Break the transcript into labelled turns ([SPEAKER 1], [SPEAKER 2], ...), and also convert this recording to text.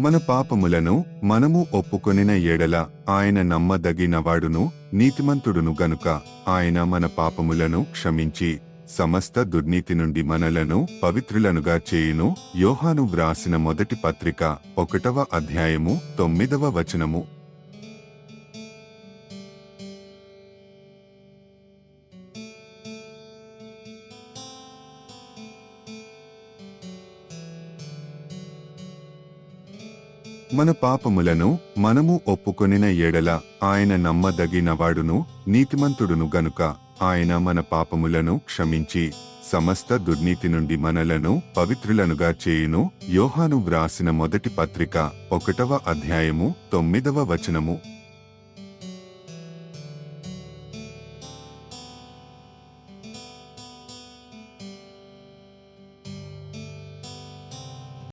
[SPEAKER 1] మన పాపములను మనము ఒప్పుకొనిన ఎడల ఆయన నమ్మదగినవాడును నీతిమంతుడును గనుక ఆయన మన పాపములను క్షమించి సమస్త దుర్నీతి నుండి మనలను పవిత్రులనుగా చేయును. యోహాను వ్రాసిన మొదటి పత్రిక ఒకటవ అధ్యాయము తొమ్మిదవ వచనము. మన పాపములను మనము ఒప్పుకొనిన ఎడల ఆయన నమ్మదగినవాడును నీతిమంతుడును గనుక ఆయన మన పాపములను క్షమించి సమస్త దుర్నీతి నుండి మనలను పవిత్రులనుగా చేయును. యోహాను వ్రాసిన మొదటి పత్రిక ఒకటవ అధ్యాయము తొమ్మిదవ వచనము.